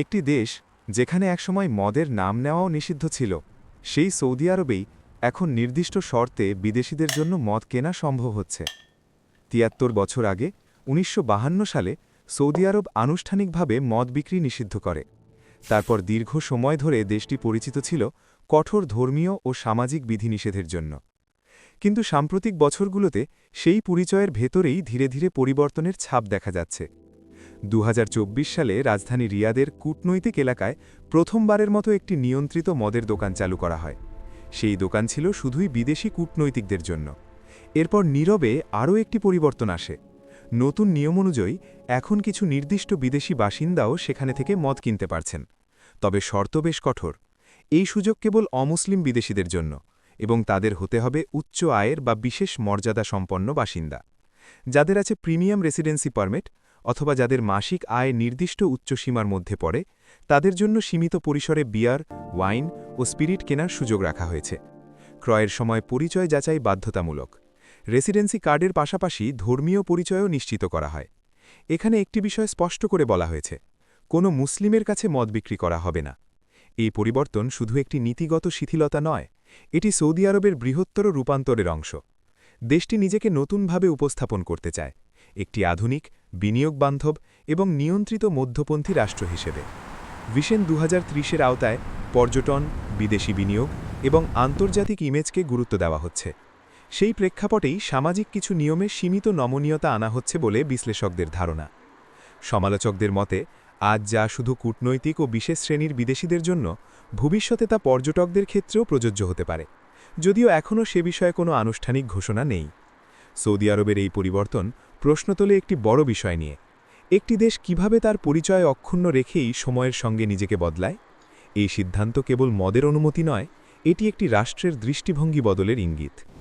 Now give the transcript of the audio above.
একটি দেশ যেখানে একসময় মদের নাম নেওয়াও নিষিদ্ধ ছিল, সেই সৌদি আরবেই এখন নির্দিষ্ট শর্তে বিদেশিদের জন্য মদ কেনা সম্ভব হচ্ছে। তিয়াত্তর বছর আগে, উনিশশো সালে সৌদি আরব আনুষ্ঠানিকভাবে মদ বিক্রি নিষিদ্ধ করে। তারপর দীর্ঘ সময় ধরে দেশটি পরিচিত ছিল কঠোর ধর্মীয় ও সামাজিক বিধিনিষেধের জন্য। কিন্তু সাম্প্রতিক বছরগুলোতে সেই পরিচয়ের ভেতরেই ধীরে ধীরে পরিবর্তনের ছাপ দেখা যাচ্ছে। দু হাজার চব্বিশ সালে রাজধানী রিয়াদের কূটনৈতিক এলাকায় প্রথমবারের মতো একটি নিয়ন্ত্রিত মদের দোকান চালু করা হয়। সেই দোকান ছিল শুধুই বিদেশি কূটনৈতিকদের জন্য। এরপর নীরবে আরও একটি পরিবর্তন আসে। নতুন নিয়ম অনুযায়ী, এখন কিছু নির্দিষ্ট বিদেশি বাসিন্দাও সেখানে থেকে মদ কিনতে পারছেন। তবে শর্ত বেশ কঠোর। এই সুযোগ কেবল অমুসলিম বিদেশিদের জন্য এবং তাদের হতে হবে উচ্চ আয়ের বা বিশেষ মর্যাদা সম্পন্ন বাসিন্দা। যাদের আছে প্রিমিয়াম রেসিডেন্সি পারমিট অথবা যাদের মাসিক আয় নির্দিষ্ট উচ্চসীমার মধ্যে পড়ে, তাদের জন্য সীমিত পরিসরে বিয়ার, ওয়াইন ও স্পিরিট কেনার সুযোগ রাখা হয়েছে। ক্রয়ের সময় পরিচয় যাচাই বাধ্যতামূলক। রেসিডেন্সি কার্ডের পাশাপাশি ধর্মীয় পরিচয়ও নিশ্চিত করা হয়। এখানে একটি বিষয় স্পষ্ট করে বলা হয়েছে, কোনো মুসলিমের কাছে মদ বিক্রি করা হবে না। এই পরিবর্তন শুধু একটি নীতিগত শিথিলতা নয়, এটি সৌদি আরবের বৃহত্তর রূপান্তরের অংশ। দেশটি নিজেকে নতুনভাবে উপস্থাপন করতে চায়। একটি আধুনিক বিনিয়োগ বান্ধব এবং নিয়ন্ত্রিত মধ্যপন্থী রাষ্ট্র হিসেবে। ভিশন দু হাজার আওতায় পর্যটন, বিদেশি বিনিয়োগ এবং আন্তর্জাতিক ইমেজকে গুরুত্ব দেওয়া হচ্ছে। সেই প্রেক্ষাপটেই সামাজিক কিছু নিয়মে সীমিত নমনীয়তা আনা হচ্ছে বলে বিশ্লেষকদের ধারণা। সমালোচকদের মতে, আজ যা শুধু কূটনৈতিক ও বিশেষ শ্রেণির বিদেশিদের জন্য, ভবিষ্যতে তা পর্যটকদের ক্ষেত্রেও প্রযোজ্য হতে পারে। যদিও এখনও সে বিষয়ে কোনো আনুষ্ঠানিক ঘোষণা নেই। সৌদি আরবের এই পরিবর্তন প্রশ্ন তোলে একটি বড় বিষয় নিয়ে। একটি দেশ কীভাবে তার পরিচয় অক্ষুণ্ণ রেখেই সময়ের সঙ্গে নিজেকে বদলায়? এই সিদ্ধান্ত কেবল মদের অনুমতি নয়, এটি একটি রাষ্ট্রের দৃষ্টিভঙ্গি বদলের ইঙ্গিত।